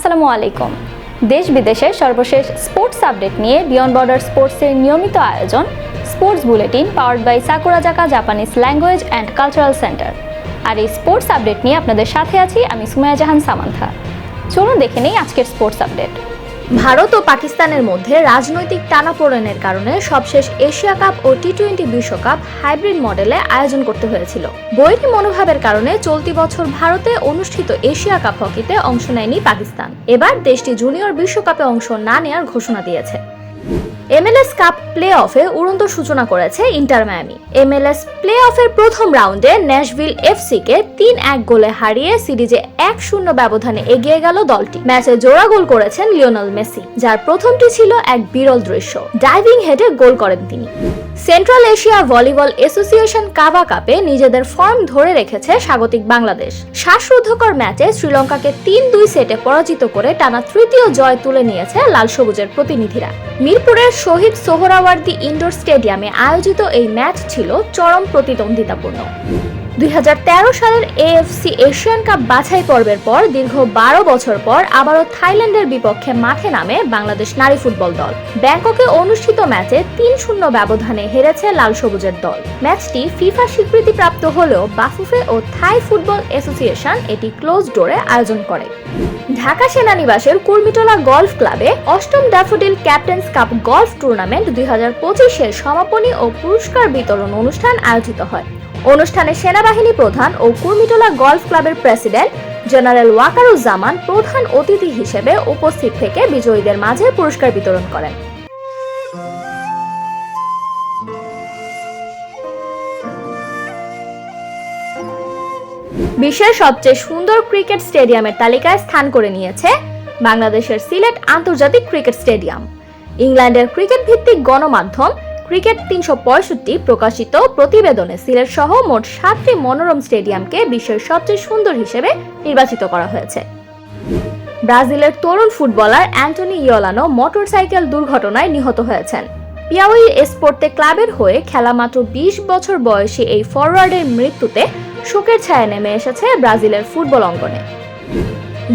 আসসালামু আলাইকুম। দেশ বিদেশের সর্বশেষ স্পোর্টস আপডেট নিয়ে বিয়ন্ড বর্ডার স্পোর্টসের নিয়মিত আয়োজন, sports bulletin powered by Sakurazaka Japanese language and cultural center আর এই স্পোর্টস আপডেট নিয়ে আপনাদের সাথে আছি আমি সুমায়া জাহান সামান্থা। চলুন দেখে নেই আজকের স্পোর্টস আপডেট। ভারত ও পাকিস্তানের মধ্যে রাজনৈতিক টানাপোড়েনের কারণে সবশেষ এশিয়া কাপ ও টি টোয়েন্টি বিশ্বকাপ হাইব্রিড মডেলে আয়োজন করতে হয়েছিল। বৈরী মনোভাবের কারণে চলতি বছর ভারতে অনুষ্ঠিত এশিয়া কাপ হকিতে অংশ নেয়নি পাকিস্তান। এবার দেশটি জুনিয়র বিশ্বকাপে অংশ না নেয়ার ঘোষণা দিয়েছে। এমএলএস কাপ প্লে অফে উড়ন্ত সূচনা করেছে ইন্টার মায়ামি। এমএলএস প্লে অফের প্রথম রাউন্ডে ন্যাশভিল এফসিকে তিন এক গোলে হারিয়ে সিরিজে এক শূন্য ব্যবধানে এগিয়ে গেল দলটি। ম্যাচে জোড়া গোল করেছেন লিওনাল মেসি, যার প্রথমটি ছিল এক বিরল দৃশ্য। ডাইভিং হেডে গোল করেন তিনি। Central Asia volleyball association CAVA কাপে নিজেদের ফর্ম ধরে রেখেছে স্বাগতিক বাংলাদেশ। শ্বাসরুদ্ধকর ম্যাচে শ্রীলঙ্কাকে তিন দুই সেটে পরাজিত করে টানা তৃতীয় জয় তুলে নিয়েছে লাল সবুজের প্রতিনিধিরা। মিরপুরের শহীদ সোহরাওয়ার্দী ইনডোর স্টেডিয়ামে আয়োজিত এই ম্যাচ ছিল চরম প্রতিদ্বন্দ্বিতাপূর্ণ। দুই হাজার তেরো সালের এএফসি এশিয়ান কাপ বাছাই পর্বের পর দীর্ঘ বারো বছর পর আবারও থাইল্যান্ডের বিপক্ষে মাঠে নামে বাংলাদেশ নারী ফুটবল দল। ব্যাংককে অনুষ্ঠিত ম্যাচে তিন শূন্য ব্যবধানে হেরেছে লাল সবুজের দল। ম্যাচটি ফিফা স্বীকৃতিপ্রাপ্ত হলেও বাফুফে ও থাই ফুটবল অ্যাসোসিয়েশন এটি ক্লোজ ডোরে আয়োজন করে। ঢাকা সেনানিবাসের কুর্মিটোলা গলফ ক্লাবে অষ্টম Daffodil captains cup golf tournament দুই হাজার পঁচিশের সমাপনী ও পুরস্কার বিতরণ অনুষ্ঠান আয়োজিত হয়। অনুষ্ঠানে সেনাবাহিনী প্রধান ও কুর্মিটোলা গলফ ক্লাবের প্রেসিডেন্ট জেনারেল ওয়াকারুজ্জামান প্রধান অতিথি হিসেবে উপস্থিত থেকে বিজয়ীদের মাঝে পুরস্কার বিতরণ করেন। বিশ্বের সবচেয়ে সুন্দর ক্রিকেট স্টেডিয়ামের তালিকায় স্থান করে নিয়েছে বাংলাদেশের সিলেট আন্তর্জাতিক ক্রিকেট স্টেডিয়াম। ইংল্যান্ডের ক্রিকেট ভিত্তিক গণমাধ্যম ক্রিকেট তিনশো পঁয়ষট্টি প্রকাশিত প্রতিবেদনে সিলেট সহ মোট সাতটি মনোরম স্টেডিয়ামকে বিশ্বের সবচেয়ে সুন্দর হিসেবে নির্বাচিত করা হয়েছে। ব্রাজিলের তরুণ ফুটবলার অ্যান্টনি ইয়োলানো মোটরসাইকেল দুর্ঘটনায় নিহত হয়েছেন। পিয়াউই এসপোর্তে ক্লাবের হয়ে খেলা মাত্র বিশ বছর বয়সী এই ফরওয়ার্ডের মৃত্যুতে শোকের ছায়া নেমে এসেছে ব্রাজিলের ফুটবল অঙ্গনে।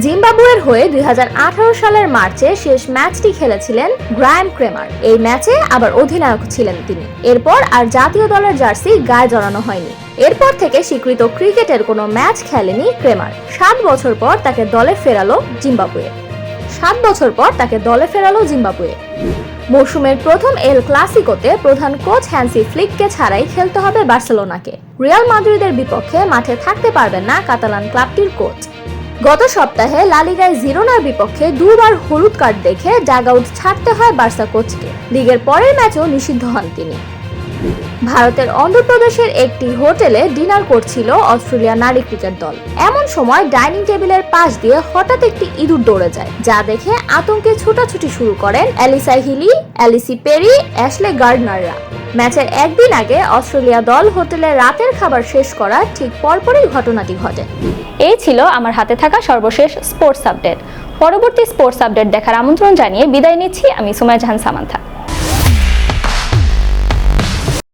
জিম্বাবুয়ের হয়ে দুই হাজার আঠারো সালের মার্চে শেষ ম্যাচটি খেলেছিলেন গ্রায়াম ক্রেমার। এই ম্যাচে আবার অধিনায়ক ছিলেন তিনি। এরপর আর জাতীয় দলের জার্সি গায়ে জড়ানো হয়নি। এরপর থেকে স্বীকৃত ক্রিকেটের কোনো ম্যাচ খেলেনি ক্রেমার। সাত বছর পর তাকে দলে ফেরালো জিম্বাবুয়ে। সাত বছর পর তাকে দলে ফেরালো জিম্বাবুয়ে। মৌসুমের প্রথম এল ক্লাসিকোতে প্রধান কোচ হ্যান্সি ফ্লিককে ছাড়াই খেলতে হবে বার্সেলোনাকে। রিয়াল মাদ্রিদের বিপক্ষে মাঠে থাকতে পারবেন না কাতালান ক্লাবটির কোচ। গত সপ্তাহে লালিগায় জিরোনার বিপক্ষে দুবার হলুদ কার্ড দেখে ডাগ আউট ছাড়তে হয় বার্সা কোচকে। লিগের পরের ম্যাচও নিষিদ্ধ হন তিনি। ভারতের অন্ধ্রপ্রদেশের একটি হোটেলে ডিনার করছিল অস্ট্রেলিয়া নারী ক্রিকেট দল। এমন সময় ডাইনিং টেবিলের পাশ দিয়ে হঠাৎ একটি ইঁদুর দৌড়ে যায়, যা দেখে আতঙ্কে ছোটাছুটি শুরু করেন Alyssa Healy Ellyse Perry, Ashleigh গার্ডনাররা। ম্যাচের একদিন আগে অস্ট্রেলিয়া দল হোটেলে রাতের খাবার শেষ করার ঠিক পরপরই ঘটনাটি ঘটে। এই ছিল আমার হাতে থাকা সর্বশেষ স্পোর্টস আপডেট। পরবর্তী স্পোর্টস আপডেট দেখার আমন্ত্রণ জানিয়ে বিদায় নিচ্ছি আমি সুমায় জাহান সামান্থা।